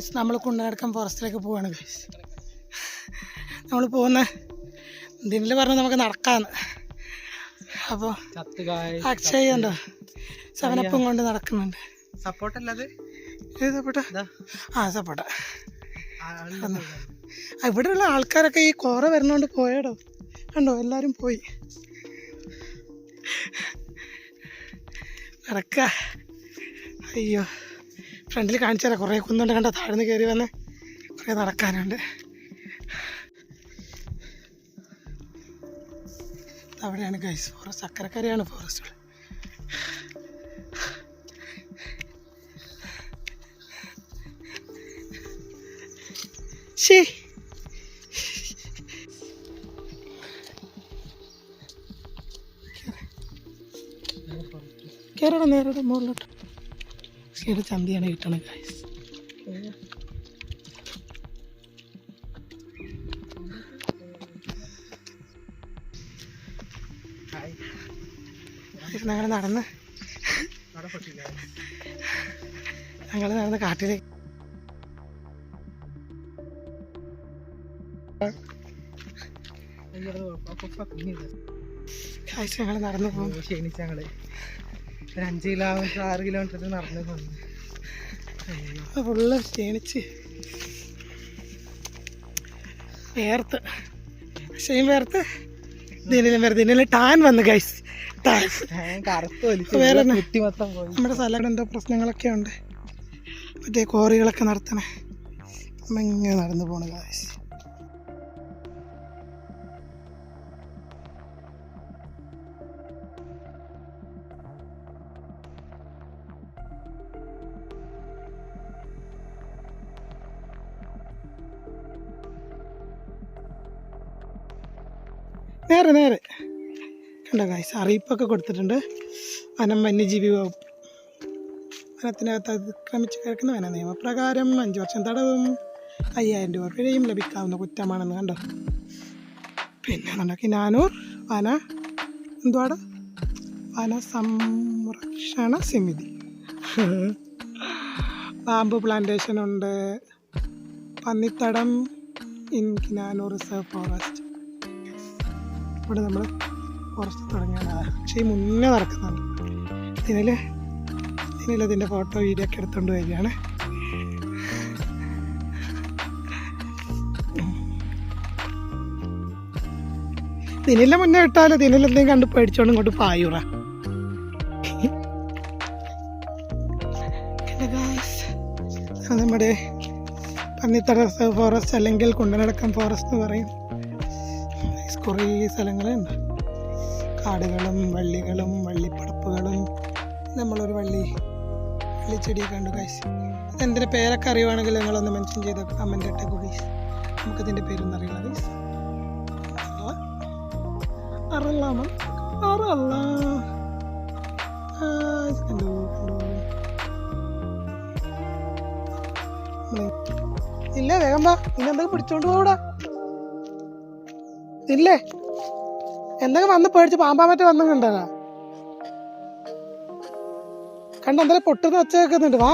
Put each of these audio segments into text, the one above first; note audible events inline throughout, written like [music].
Guys നമ്മൾ കുണ്ടനടക്കം ഫോറസ്റ്റിലേക്ക് പോവാണ് guys നമ്മൾ പോകുന്ന ദിനിൽ പറഞ്ഞ് നമുക്ക് നടക്കാന്ന്. അപ്പോൾ അക്ഷയ് ഉണ്ടോ? സെവനപ്പം കൊണ്ട് നടക്കുന്നുണ്ട്. സപ്പോർട്ട് അല്ലാതെ ഏത് ഇതാ. ആ സപ്പോട്ട ഇവിടെയുള്ള ആൾക്കാരൊക്കെ ഈ കോറ വരുന്നോണ്ട് പോയടോ. കണ്ടോ എല്ലാരും പോയി. നടക്ക. അയ്യോ. ഫ്രണ്ടിൽ കാണിച്ചു തരാം കുറേ കുന്നുണ്ട് കണ്ട? താഴ്ന്ന് കയറി വന്ന് കുറേ നടക്കാനുണ്ട്. അവിടെയാണ് ഗൈസ് ഫോറസ്റ്റ് അക്കരക്കരയാണ് ഫോറസ്റ്റുകൾ ശേ കയറണം നേരെ മുകളിലോട്ട്. ശരി ചന്തിയാണ് കിട്ടണത് ഗൈസ് ഞങ്ങൾ നടന്ന് ഞങ്ങൾ നടന്ന് കാട്ടിലേക്ക് ഞങ്ങൾ നടന്നു പോകും ക്ഷീണിച്ച ഞങ്ങൾ. ഒരു അഞ്ച് കിലോമീറ്റർ ആറ് കിലോമീറ്റർ നടന്നു പോകുന്നു ഫുള്ള് ക്ഷീണിച്ച്. വേർത്ത്. പക്ഷേയും വേർത്ത്. ദിനം വേർത്ത് ദിനിലും ടാൻ വന്നു ഗൈസ് ടാൻ. കറുത്ത് വേറെ നമ്മുടെ സ്ഥലം എന്തോ പ്രശ്നങ്ങളൊക്കെ ഉണ്ട്. മറ്റേ കോറികളൊക്കെ നടത്തണേ. നമ്മ ഇങ്ങനെ നടന്നു പോണ ഗൈസ് കണ്ടോ ഗൈസ് അറിയിപ്പൊക്കെ കൊടുത്തിട്ടുണ്ട്. വനം വന്യജീവി വകുപ്പ്. വനത്തിനകത്ത് അതിക്രമിച്ച് കിടക്കുന്ന വന നിയമപ്രകാരം അഞ്ച് വർഷം തടവും അയ്യായിരം രൂപ പിഴയും ലഭിക്കാവുന്ന കുറ്റമാണെന്ന് കണ്ടോ? പിന്നെ ഉണ്ടാക്കി നാനൂർ വന എന്തുവാട്? വന സംരക്ഷണ സമിതി. ബാമ്പു പ്ലാന്റേഷൻ ഉണ്ട്. Pannithadam in Kinanur reserve forest ഇവിടെ നമ്മൾ ഫോറസ്റ്റ് തുടങ്ങിയാണ് പക്ഷേ ഈ മുന്നേ നടക്കുന്നുണ്ട് ഇതിനിൽ ഇതിനിൽ ഇതിന്റെ ഫോട്ടോ വീഡിയോ ഒക്കെ എടുത്തുകൊണ്ട് വരികയാണ്. ഇതിനെല്ലാം മുന്നേ ഇട്ടാൽ ഇതിനെല്ലാം കണ്ട് പേടിച്ചോണ്ട് ഇങ്ങോട്ട് പായൂറ. നമ്മുടെ പന്നിത്തട ഫോറസ്റ്റ് അല്ലെങ്കിൽ കുണ്ടനടക്കം ഫോറസ്റ്റ് എന്ന് പറയും. കുറേ സ്ഥലങ്ങളുണ്ട്. കാടുകളും വള്ളികളും വള്ളിപ്പടപ്പുകളും. നമ്മളൊരു വള്ളി വള്ളിച്ചെടി കണ്ടു കൈസ് അതെന്തിന്റെ പേരൊക്കെ അറിയുവാണെങ്കിൽ നിങ്ങളൊന്ന് മെൻഷൻ ചെയ്ത് കമന്റ് ഇട്ടേക്കു ഗൈസ് നമുക്കതിന്റെ പേരൊന്നും അറിയില്ല കൈസ് അറല്ലാമ അറല്ല ഇല്ല വേഗം വാ. ഇന്നെന്തൊക്കെ പിടിച്ചോണ്ട് പോകൂടാ ഇല്ലേ? എന്തെങ്കിലും വന്ന് പേടിച്ച് പാമ്പാ മറ്റേ വന്നു കണ്ടതാ കണ്ട എന്തായാലും പൊട്ടുന്ന ഒച്ച കേൾക്കുന്നുണ്ട് വാ.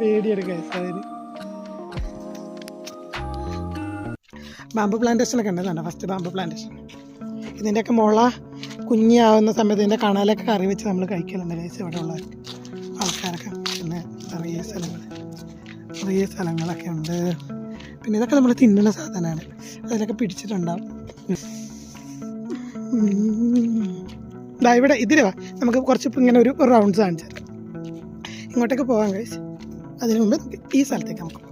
പേടിയെടുക്കാൻ അതിന്. ബാമ്പു പ്ലാന്റേഷൻ ഒക്കെ ഉണ്ട് ഫസ്റ്റ് ബാമ്പു പ്ലാന്റേഷൻ ഇതിന്റെയൊക്കെ മുള കുഞ്ഞാവുന്ന സമയത്ത് ഇതിന്റെ കണലൊക്കെ കറി വെച്ച് നമ്മൾ കഴിക്കലുണ്ട് കഴിച്ച് ഇവിടെ ഉള്ള ആൾക്കാരൊക്കെ. പിന്നെ ചെറിയ സ്ഥലങ്ങൾ ചെറിയ സ്ഥലങ്ങളൊക്കെ ഉണ്ട്. പിന്നെ ഇതൊക്കെ നമ്മൾ തിന്നുന്ന സാധനമാണ് അതിലൊക്കെ പിടിച്ചിട്ടുണ്ടാവും. ഇവിടെ ഇതിൽ നമുക്ക് കുറച്ച് ഇങ്ങനെ ഒരു റൗണ്ട്സ് കാണിച്ചു ഇങ്ങോട്ടേക്ക് പോകാൻ കഴിച്ച് അതിനു മുമ്പ് ഈ സ്ഥലത്തേക്ക് നമുക്ക്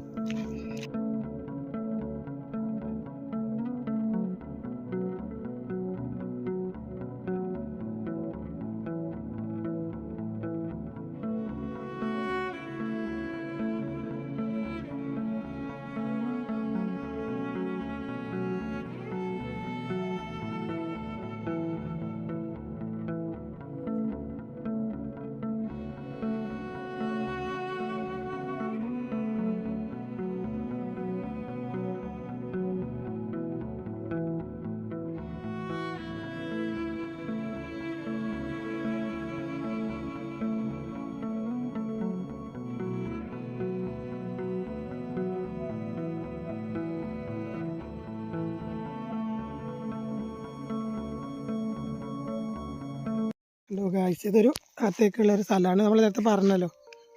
ഹലോ ഗായ്സ് ഇതൊരു അകത്തേക്കുള്ള ഒരു സ്ഥലമാണ്. നമ്മൾ നേരത്തെ പറഞ്ഞല്ലോ.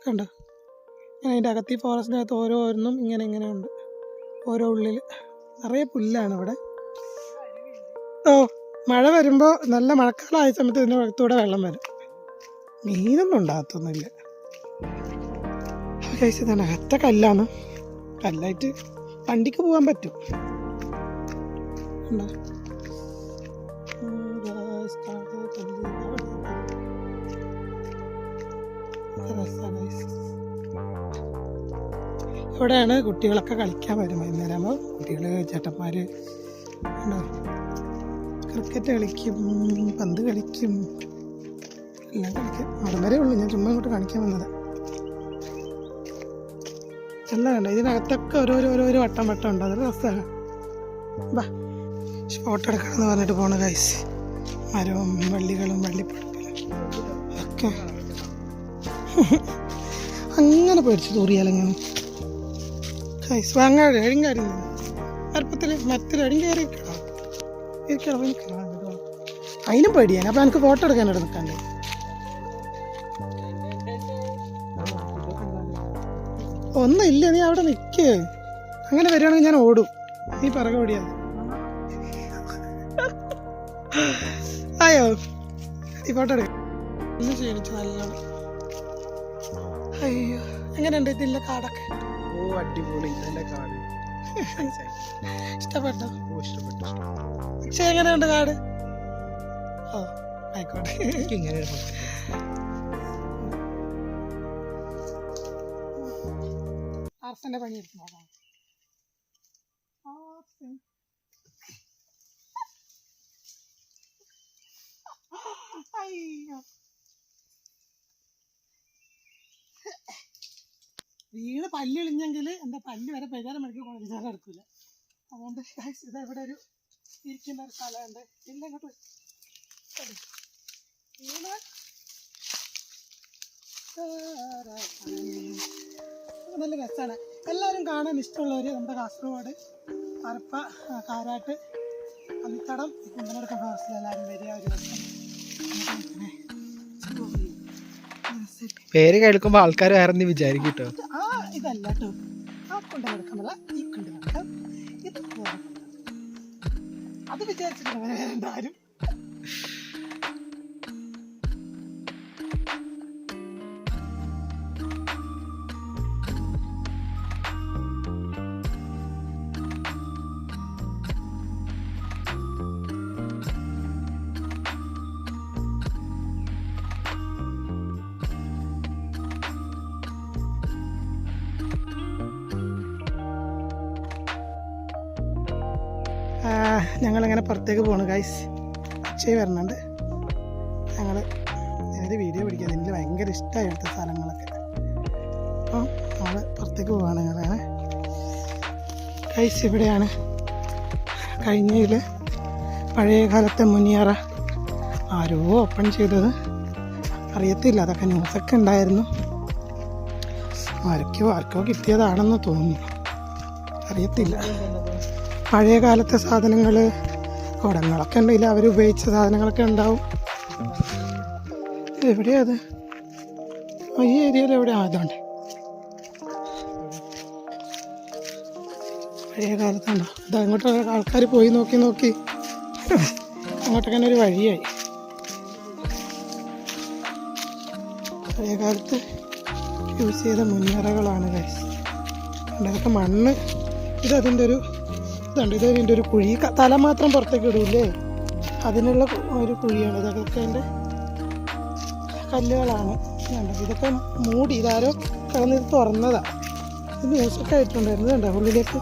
കണ്ടോ? ഇങ്ങനെ അതിന്റെ അകത്ത് ഈ ഫോറസ്റ്റിനകത്ത് ഓരോന്നും ഇങ്ങനെ ഇങ്ങനെ ഉണ്ട്. ഓരോ ഉള്ളിൽ നിറയെ പുല്ലാണ് ഇവിടെ. ഓ മഴ വരുമ്പോൾ നല്ല മഴക്കാലമായ സമയത്ത് ഇതിന്റെ അകത്തൂടെ വെള്ളം വരും. മീനൊന്നും ഉണ്ടാകത്തൊന്നുമില്ല. ഗൈസ് ഇതാണ് അകത്ത കല്ലാണ്. കല്ലായിട്ട് വണ്ടിക്ക് പോകാൻ പറ്റും. കണ്ടോ? ഇത് രസമാണ്. ഇവിടെയാണ് കുട്ടികളൊക്കെ കളിക്കാൻ വരും വൈകുന്നേരമാകുമ്പോൾ കുട്ടികൾ ചേട്ടന്മാർ ക്രിക്കറ്റ് കളിക്കും പന്ത് കളിക്കും എല്ലാം കളിക്കും. അവിടെ വരെ ഉള്ളൂ. ഞാൻ ചുമ്മാ ഇങ്ങോട്ട് കാണിക്കാൻ വന്നത്. എല്ലാം ഉണ്ട് ഇതിനകത്തൊക്കെ ഓരോരോ ഓരോരോ വട്ടം വട്ടം ഉണ്ട്. അതൊരു രസമാണ്. ബാ ഫോട്ടോ എടുക്കണമെന്ന് പറഞ്ഞിട്ട് പോണ കൈസ് മരവും വള്ളികളും വള്ളിപ്പഴങ്ങളും ഒക്കെ. അങ്ങനെ പേടിച്ചു തൂറിയാലെങ്ങനെ എഴും കാര്യം മരപ്പത്തിൽ മരത്തിൽ എഴും കയറി ഇരിക്കണം ഇരിക്കണം ഇരിക്കണം. അതിനും പേടിയാണ് അപ്പം എനിക്ക് ഫോട്ടോ എടുക്കാൻ ഇവിടെ നിൽക്കണ്ടേ ഒന്നുമില്ല നീ അവിടെ നിൽക്ക് അങ്ങനെ വരികയാണെങ്കിൽ ഞാൻ ഓടും. നീ പറക ഓടിയാൽ ആയോ? ഈ ഫോട്ടോ എടുക്കാം. ഒന്ന് ക്ഷീണിച്ചു നല്ലോണം അയ്യോ എങ്ങനെയുണ്ട് ഇതില്ല കാടൊക്കെ? ഓ അടിപൊളി നല്ല കാട്. [laughs] ഇഷ്ടപ്പെട്ടോ? ഓ ഇഷ്ടപ്പെട്ടു പക്ഷെ എങ്ങനെയുണ്ട് കാട്? ഓ ആയിക്കോട്ടെ. ഇങ്ങനെ ഒരു photo. പണി എടുത്ത് നോക്കാം. അയ്യോ. വീണ് പല്ല് ഇളിഞ്ഞെങ്കിൽ എന്റെ പല്ല് വരെ പരിഹാരം മെഡിക്കൽ കോളേജിൽ ഞാൻ എടുക്കില്ല അതുകൊണ്ട് ഇത് ഇവിടെ ഒരു ഇരിക്കുന്ന ഒരു സ്ഥലമുണ്ട്. ഇല്ല ഇങ്ങോട്ട് നല്ല രസമാണ് എല്ലാവരും കാണാൻ ഇഷ്ടമുള്ളവർ നമ്മുടെ കാസർഗോഡ് അറുപ്പ കാരാട്ട് അമിത്തടം ഈ കുണ്ടനടക്കം ഫോറസ്റ്റിൽ എല്ലാവരും വരിക ഒരു. പേര് കേൾക്കുമ്പോൾ ആൾക്കാർ വേറെ വിചാരിക്കും കേട്ടോ. ഇതല്ല കേട്ടോ. ആ കൊണ്ട് കിടക്കുന്നില്ല ഈ കൊണ്ട് കിടക്കാം ഇത് അത് വിചാരിച്ചിട്ട് എന്തായാലും അക്ഷയ് വരണുണ്ട് ഞങ്ങൾ ഞാനൊരു വീഡിയോ പിടിക്കാൻ എനിക്ക് ഭയങ്കര ഇഷ്ടമായി ഇവിടുത്തെ സ്ഥലങ്ങളൊക്കെ അപ്പോൾ നമ്മൾ പുറത്തേക്ക് പോവാണ് ഞങ്ങളാണ്. കൈസ് ഇവിടെയാണ് കഴിഞ്ഞതിൽ പഴയ കാലത്തെ മുനിയറ ആരോ ഓപ്പൺ ചെയ്തത്. അറിയത്തില്ല അതൊക്കെ ന്യൂസൊക്കെ ഉണ്ടായിരുന്നു. ആർക്കോ ആർക്കോ കിട്ടിയതാണെന്ന് തോന്നുന്നു. അറിയത്തില്ല. പഴയ കാലത്തെ സാധനങ്ങൾ കുടങ്ങളൊക്കെ ഉണ്ടെങ്കിൽ അവർ ഉപയോഗിച്ച സാധനങ്ങളൊക്കെ ഉണ്ടാവും. എവിടെയാ അത്? ആ, ഈ ഏരിയയിൽ എവിടെ? ആയതുകൊണ്ട് പഴയ കാലത്തുണ്ടോ അത് അങ്ങോട്ട് ആൾക്കാർ പോയി നോക്കി നോക്കി. അങ്ങോട്ടൊക്കെ ഒരു വഴിയായി. പഴയ കാലത്ത് യൂസ് ചെയ്ത മുൻനിറകളാണ് ഗൈസ് അതൊക്കെ മണ്ണ്. ഇത് ഇതതിന്റെ ഒരു ഇതുണ്ട് ഇത് ഇതിന്റെ ഒരു കുഴി. തല മാത്രം പുറത്തേക്ക് ഇടൂല്ലേ? അതിനുള്ള ഒരു കുഴിയാണ്. ഇതൊക്കെ അതിന്റെ കല്ലുകളാണ്. ഇതൊക്കെ മൂടി ഇതാരോ കിടന്നിത് തുറന്നതാണ് ഇത് ന്യൂസൊക്കെ ആയിട്ടുണ്ടായിരുന്നു കണ്ടോ? ഉള്ളിലേക്ക്.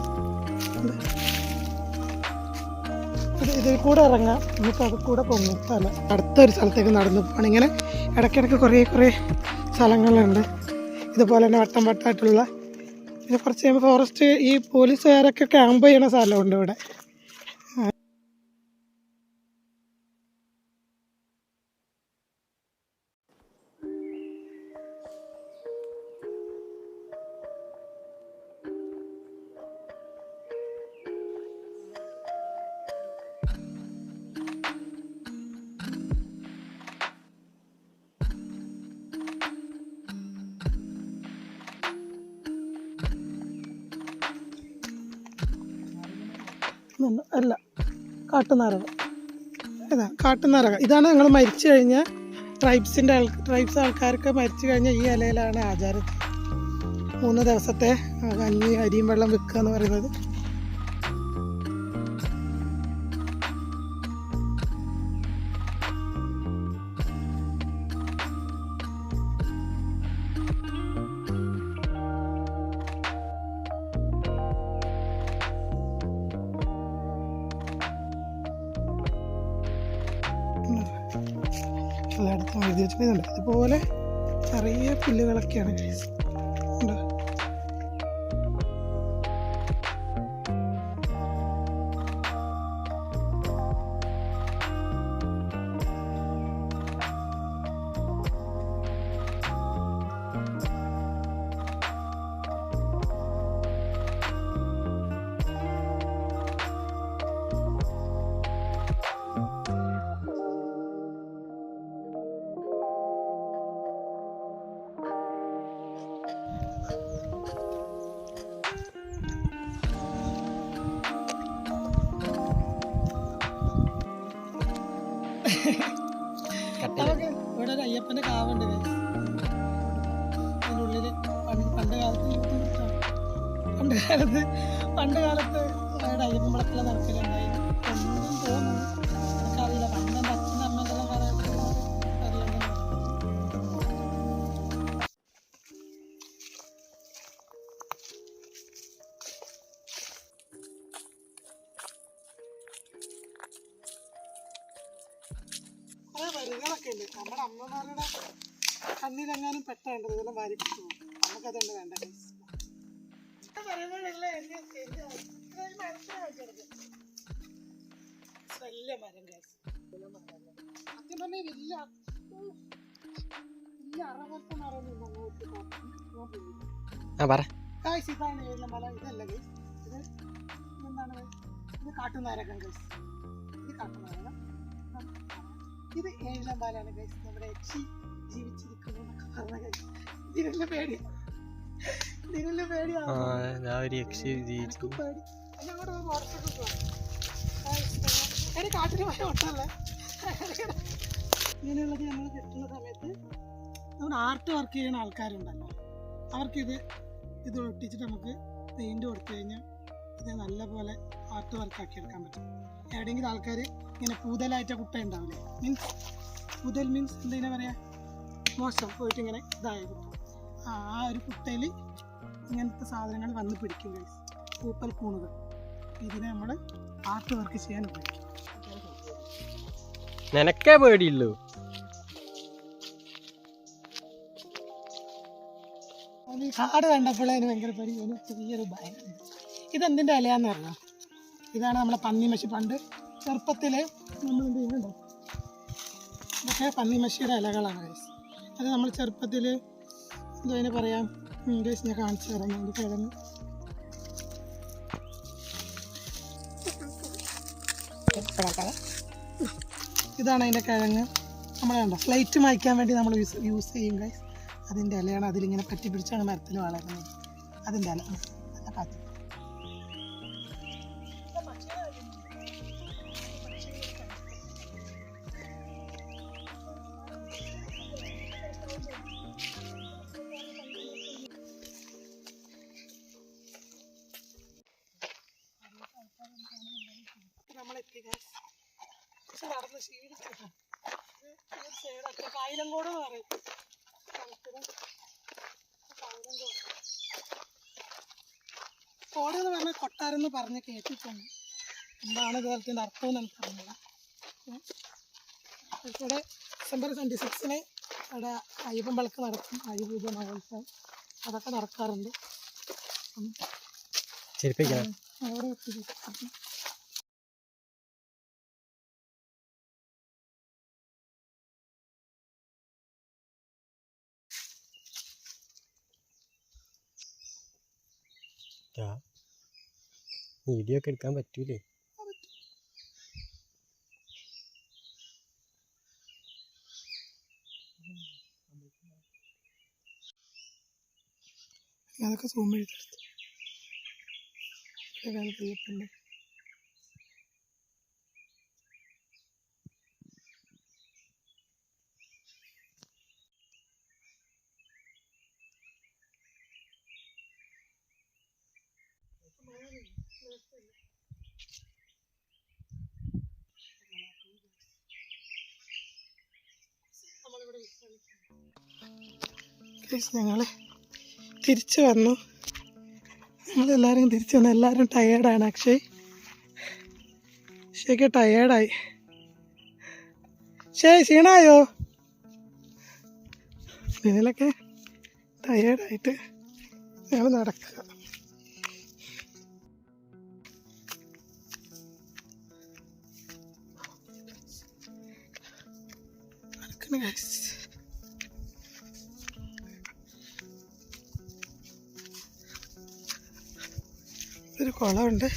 ഇത് ഇതിൽ കൂടെ ഇറങ്ങാം. നമുക്ക് അത് കൂടെ പൊങ്ങും. സ്ഥലം അടുത്തൊരു സ്ഥലത്തേക്ക് നടന്നു പോകണം ഇങ്ങനെ ഇടയ്ക്കിടയ്ക്ക് കുറേ കുറേ സ്ഥലങ്ങളുണ്ട്. ഇതുപോലെ തന്നെ വട്ടം വട്ടമായിട്ടുള്ള പിന്നെ കുറച്ച് കഴിയുമ്പോൾ ഫോറസ്റ്റ് ഈ പോലീസുകാരൊക്കെ ക്യാമ്പ് ചെയ്യണ സ്ഥലമുണ്ട് ഇവിടെ. ഇതുണ്ട്. അല്ല. കാട്ടുനാരക. ഇതാ കാട്ടുനാരക. ഇതാണ് ഞങ്ങൾ മരിച്ചു കഴിഞ്ഞ ട്രൈബ്സിന്റെ ആൾ ട്രൈബ്സ് ആൾക്കാർക്ക് മരിച്ചു കഴിഞ്ഞ ഈ ഇലയിലാണ് ആചാരം. മൂന്ന് ദിവസത്തെ കഞ്ഞി അരിയും വെള്ളം വെക്കുക എന്ന് പറയുന്നത്. എല്ലായിടത്തും എഴുതി വെച്ചിട്ടുണ്ട് ഇതുപോലെ ചെറിയ പുല്ലുകളൊക്കെയാണ്. അയ്യപ്പന്റെ കാവുണ്ട് ഉള്ളിൽ പണ്ട് കാലത്ത്. പണ്ട് കാലത്ത് പണ്ട് കാലത്ത് അയ്യപ്പൻ വിളക്കെല്ലാം നടക്കലുണ്ടായി കുറെ വരികളൊക്കെ ഉണ്ട്. നമ്മുടെ അമ്മമാരുടെ കണ്ണിലെങ്ങാനും പെട്ടുണ്ട് ഇതെല്ലാം വാരിപ്പിച്ചു നമുക്കതുണ്ട് വേണ്ട പറയുമ്പോഴല്ലേ ഇത്രയും മരത്തിനെ വെച്ചെടുക്കും. വലിയ മരം. വലിയ മരമല്ല. സത്യം പറഞ്ഞാൽ വലിയ വലിയ അറപോലത്തെ മരം ഒന്നും അങ്ങോട്ട് ഗൈസ് ഇതാണ് ഏഴിലമല ഇതല്ല ഇത് എന്താണ് ഇത് കാട്ടുനാരകം ഗൈസ് ഇത് കാട്ടുനാരകം. ഇത് ഏഴിലമ്പാലാണ് ഗൈസ് നമ്മുടെ യക്ഷി ജീവിച്ചിരിക്കുന്നു എന്നൊക്കെ പറഞ്ഞ ഗൈസ് ഇതിനെല്ലാം പേടി? ഇതിനെല്ലാം ആ ഞാൻ ഒരു യക്ഷി ജീവിച്ചു. എനിക്കും പേടി. എന്നെ അങ്ങോട്ട് ഒരു മോട്ടറൊക്കെ പോവാം. എന്റെ കാട്ടിന് പോയ ഓട്ടമല്ലേ ഇങ്ങനെയുള്ളത് നമ്മൾ കിട്ടുന്ന സമയത്ത് നമ്മുടെ ആർട്ട് വർക്ക് ചെയ്യുന്ന ആൾക്കാരുണ്ടല്ലോ. അവർക്കിത് ഇത് ഒട്ടിച്ചിട്ട് നമുക്ക് പെയിന്റ് കൊടുത്തു കഴിഞ്ഞാൽ ഇത് നല്ലപോലെ ആർട്ട് വർക്ക് ആക്കി എടുക്കാൻ പറ്റും. എവിടെയെങ്കിലും ആൾക്കാർ ഇങ്ങനെ പൂതലായിട്ട് കുട്ട ഉണ്ടാവില്ലേ? മീൻസ് പൂതൽ മീൻസ് എന്താ പറയാ? മോശം പോയിട്ട് ഇങ്ങനെ ഇതായ കുട്ട. ആ ഒരു കുട്ടയിൽ ഇങ്ങനത്തെ സാധനങ്ങൾ വന്ന് പിടിക്കും ഗൈസ് പൂപ്പൽ കൂണുകൾ. ഇതിനെ നമ്മൾ ആർട്ട് വർക്ക് ചെയ്യാൻ ഉപയോഗിക്കും. നിനക്കേ പേടിയുള്ളൂ. കാട് കണ്ടപ്പോൾ അതിന് ഭയങ്കര പേടി. ചെറിയൊരു ഭയം. ഇതെന്തിന്റെ അലയാന്ന് പറഞ്ഞാൽ ഇതാണ് നമ്മളെ പന്നിമശി പണ്ട് ചെറുപ്പത്തിൽ നമ്മൾ എന്ത് ചെയ്യുന്നുണ്ടോ? ഇതൊക്കെ പന്നിമശിയുടെ ഇലകളാണ് ഗൈസ് അത് നമ്മൾ ചെറുപ്പത്തിൽ എന്താ അതിന് പറയാം? ഗൈസ് ഞാൻ കാണിച്ചു തരാം. എന്റെ കിഴങ്ങ് ഇതാണ് അതിന്റെ കിഴങ്ങ്. നമ്മൾ കണ്ടോ? ഫ്ലൈറ്റ് മായ്ക്കാൻ വേണ്ടി നമ്മൾ യൂസ് യൂസ് ചെയ്യും ഗൈസ് അതിന്റെ ഇലയാണ് അതിലിങ്ങനെ പറ്റി പിടിച്ചാണ് മരത്തിൽ വളരുന്നത്. അതിന്റെ ഇല. നല്ല കാറ്റ് പറഞ്ഞ് കേട്ടിട്ടുണ്ട്. എന്താണ് ഇതുപോലത്തെ അർത്ഥം എന്ന് എനിക്ക് അറിയില്ല ഇവിടെ ഡിസംബർ ട്വന്റി സിക്സിന് ഇവിടെ അയ്യപ്പൻ വിളക്ക് നടക്കും അയ്യപൂജ മഹോത്സവം. അതൊക്കെ നടക്കാറുണ്ട്. ഓരോ അവിടെ എത്തി. വീഡിയോ ഒക്കെ എടുക്കാൻ പറ്റൂലേ? അതൊക്കെ സൂം എഴുതി പ്രിയപ്പന്റെ ഞങ്ങൾ തിരിച്ചു വന്നു. ഞങ്ങളെല്ലാവരും തിരിച്ചു വന്നു. എല്ലാവരും ടയേർഡാണ് അക്ഷയ്. അക്ഷയ്ക്ക് ടയേർഡായി ഷേ ക്ഷീണായോ? ഇതിലൊക്കെ ടയേർഡായിട്ട് ഞങ്ങൾ നടക്കുക. നടക്കണ guys. ഒരു കുളമുണ്ട്.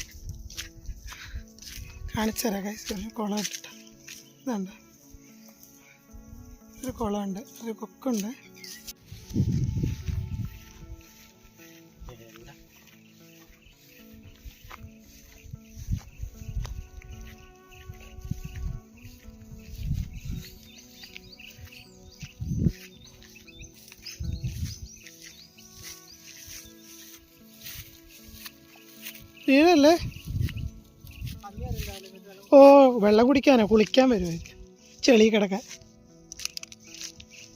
കാണിച്ചുതരാം കൈസ് ഒരു കുളം ഇട്ടിട്ട്. ഇതുണ്ട്. ഒരു കുളമുണ്ട്. ഒരു കൊക്കുണ്ട്. വീടല്ലേ ഓ വെള്ളം കുടിക്കാനോ? കുളിക്കാൻ വരുമായിരിക്കും ചെളി കിടക്കാൻ.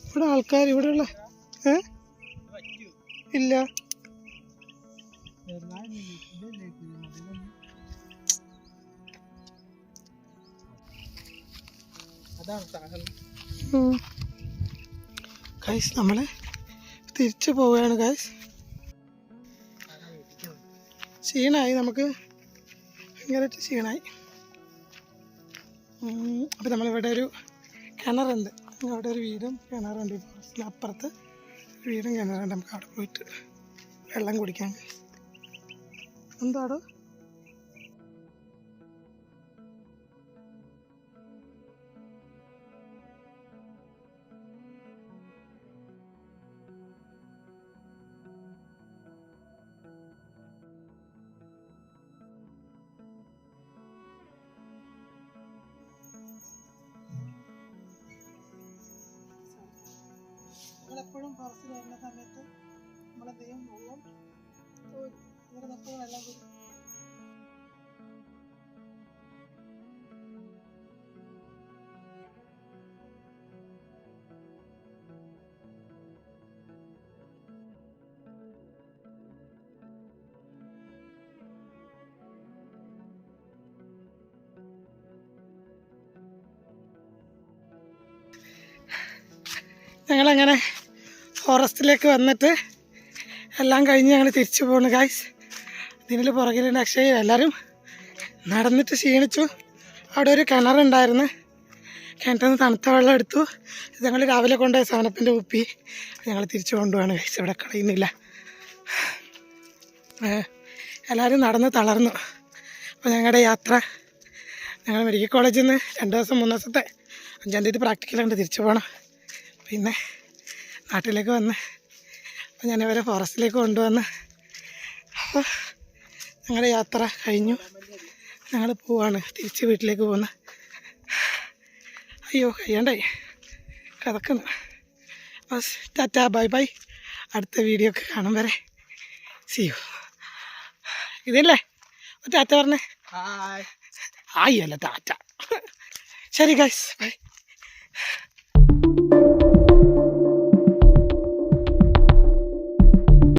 ഇവിടെ ആൾക്കാർ ഇവിടെ ഉള്ള ഇല്ല. ഗൈസ് നമ്മളെ തിരിച്ചു പോവുകയാണ് ഗൈസ് ക്ഷീണമായി നമുക്ക്. ഭയങ്കരമായിട്ട് ക്ഷീണമായി അപ്പോൾ നമ്മളിവിടെ ഒരു കിണറുണ്ട്. അവിടെ ഒരു വീടും കിണറുണ്ട്. ഈ അപ്പുറത്ത് വീടും കിണറുണ്ട്. നമുക്ക് അവിടെ പോയിട്ട് വെള്ളം കുടിക്കാൻ. എന്താടോ? നമ്മളെപ്പോഴും ഫോറസ്റ്റിൽ വരുന്ന സമയത്ത് നമ്മളെ ദൈവം വെള്ളം. ഇവിടെ നിൽക്കുന്ന വെള്ളം കൂടി ഞങ്ങളങ്ങനെ ഫോറസ്റ്റിലേക്ക് വന്നിട്ട് എല്ലാം കഴിഞ്ഞ് ഞങ്ങൾ തിരിച്ചു പോകുന്നു ഗായ്സ് ഇതിൽ പുറകിലുണ്ട് അക്ഷയ. എല്ലാവരും നടന്നിട്ട് ക്ഷീണിച്ചു. അവിടെ ഒരു കിണറുണ്ടായിരുന്നു കിണറ്റിൽ നിന്ന് തണുത്ത വെള്ളം എടുത്തു. ഇത് ഞങ്ങൾ രാവിലെ കൊണ്ടുപോയ സാധനത്തിന്റെ ഉപ്പി ഞങ്ങൾ തിരിച്ചു കൊണ്ടുപോകണം ഗൈസ് ഇവിടെ കളയുന്നില്ല എല്ലാവരും നടന്ന് തളർന്നു. അപ്പോൾ ഞങ്ങളുടെ യാത്ര. ഞങ്ങൾ മെഡിക്കൽ കോളേജിൽ നിന്ന് രണ്ട് ദിവസം മൂന്ന് ദിവസത്തെ അഞ്ചാം തീയതി പ്രാക്ടിക്കലുണ്ട് തിരിച്ചു പോകണം പിന്നെ നാട്ടിലേക്ക് വന്ന് അപ്പോൾ ഞാൻ ഇവരെ ഫോറസ്റ്റിലേക്ക് കൊണ്ടുവന്ന് അപ്പോൾ ഞങ്ങളുടെ യാത്ര കഴിഞ്ഞു. ഞങ്ങൾ പോവാണ്. തിരിച്ച് വീട്ടിലേക്ക് പോകുന്ന അയ്യോ കഴിയണ്ടായി. കിടക്കുന്നു. Bus tata bye bye. അടുത്ത വീഡിയോ ഒക്കെ കാണും വരെ. സിയു ഇതല്ലേ? ടാറ്റ പറഞ്ഞേ. ആയി അല്ല ടാറ്റ. ശരി ഗൈസ് ബൈ